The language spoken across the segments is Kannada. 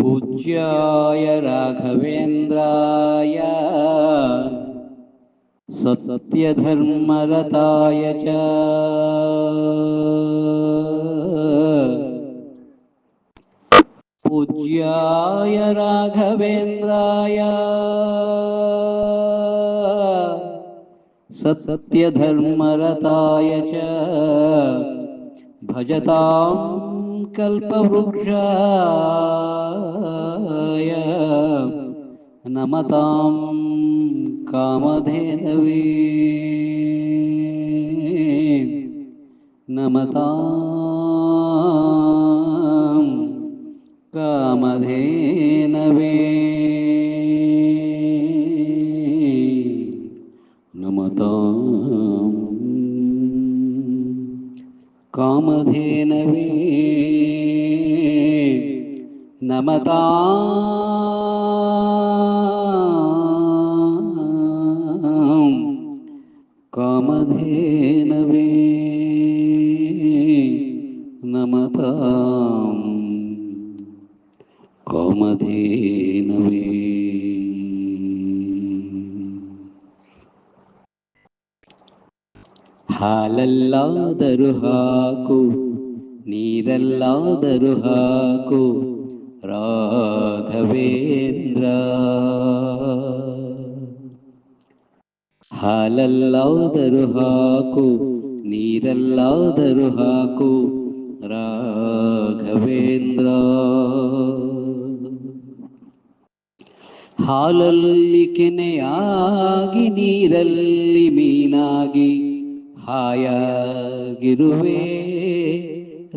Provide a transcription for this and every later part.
पूज्याय राघवेन्द्राय। सत्यधर्मरताय च। पूज्याय राघवेन्द्राय। सत्यधर्मरताय च। भजतां कल्पवृक्षाय नमतां कामधेनवे। नमतां कामधेनवे। नमतां कामधेनवे। ನಮತಾ ಕಾಮಧೇನವೇ. ನಮತಾ ಕಾಮಧೇನವೇ. ಹಾಲಲ್ಲಾದರೂ ಹಾಕು ನೀರಲ್ಲಾದರೂ ಹಾಕು ರಾಘವೇಂದ್ರ. ಹಾಲಲ್ಲಾದರೂ ಹಾಕು ನೀರಲ್ಲಾದರೂ ಹಾಕು ರಾಘವೇಂದ್ರ. ಹಾಲಲ್ಲಿ ಕೆನೆಯಾಗಿ ನೀರಲ್ಲಿ ಮೀನಾಗಿ ಹಾಯಾಗಿರುವೆ.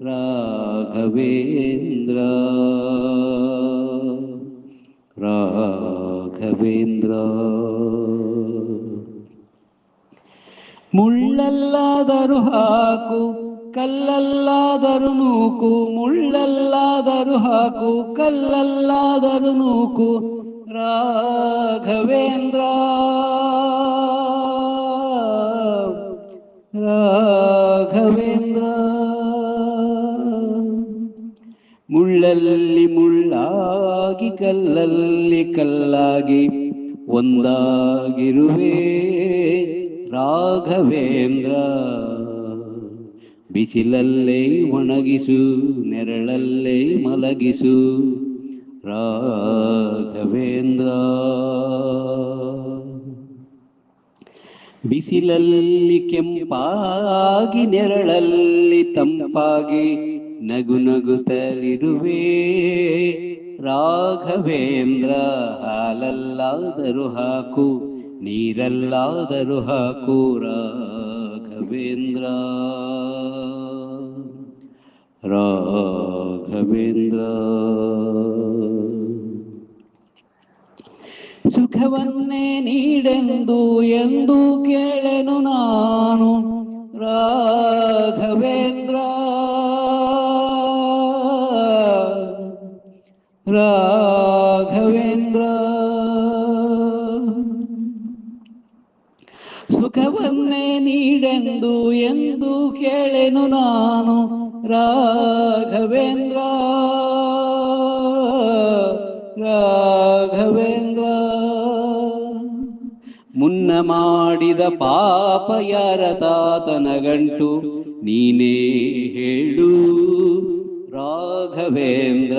ರಾಘವೇಂದ್ರ. ರಾಘವೇಂದ್ರ. ಮುಳ್ಳಲ್ಲಾದರೂ ಹಾಕು ಕಲ್ಲಲ್ಲಾದರೂ ನೂಕು ಮುಳ್ಳಲ್ಲಾದರೂ ಹಾಕು ಕಲ್ಲಲ್ಲಾದರೂ ನೂಕು. ರಾಘವೇಂದ್ರ. ರಾಘವೇಂದ್ರ. ಮುಳ್ಳಲ್ಲಿ ಮುಳ್ಳಾಗಿ ಕಲ್ಲಲ್ಲಿ ಕಲ್ಲಾಗಿ ಒಂದಾಗಿರುವೆ ರಾಘವೇಂದ್ರ. ಬಿಸಿಲಲ್ಲೇ ಒಣಗಿಸು, ನೆರಳಲ್ಲೇ ಮಲಗಿಸು ರಾಘವೇಂದ್ರ. ಬಿಸಿಲಲ್ಲಿ ಕೆಂಪಾಗಿ ನೆರಳಲ್ಲಿ ತಂಪಾಗಿ ನಗು ನಗುತ್ತಲಿರುವೆ ರಾಘವೇಂದ್ರ ಹಾಲಲ್ಲಾದರೂ ಹಾಕು, ನೀರಲ್ಲಾದರೂ ಹಾಕು ರಾಘವೇಂದ್ರ. ರಾಘವೇಂದ್ರ. ಸುಖವನ್ನೇ ನೀಡೆಂದು ಎಂದು ಕೇಳೆನು ನಾನು. ರಾಘವೇಂದ್ರ ರಾಘವೇಂದ್ರ. ಸುಖವನ್ನೇ ನೀಡೆಂದು ಎಂದು ಕೇಳೆನು ನಾನು ರಾಘವೇಂದ್ರ. ರಾಘವೇಂದ್ರ. ಮುನ್ನ ಮಾಡಿದ ಪಾಪ ಯಾರ ತಾತನ ಗಂಟು ನೀನೇ ಹೇಳು ರಾಘವೇಂದ್ರ.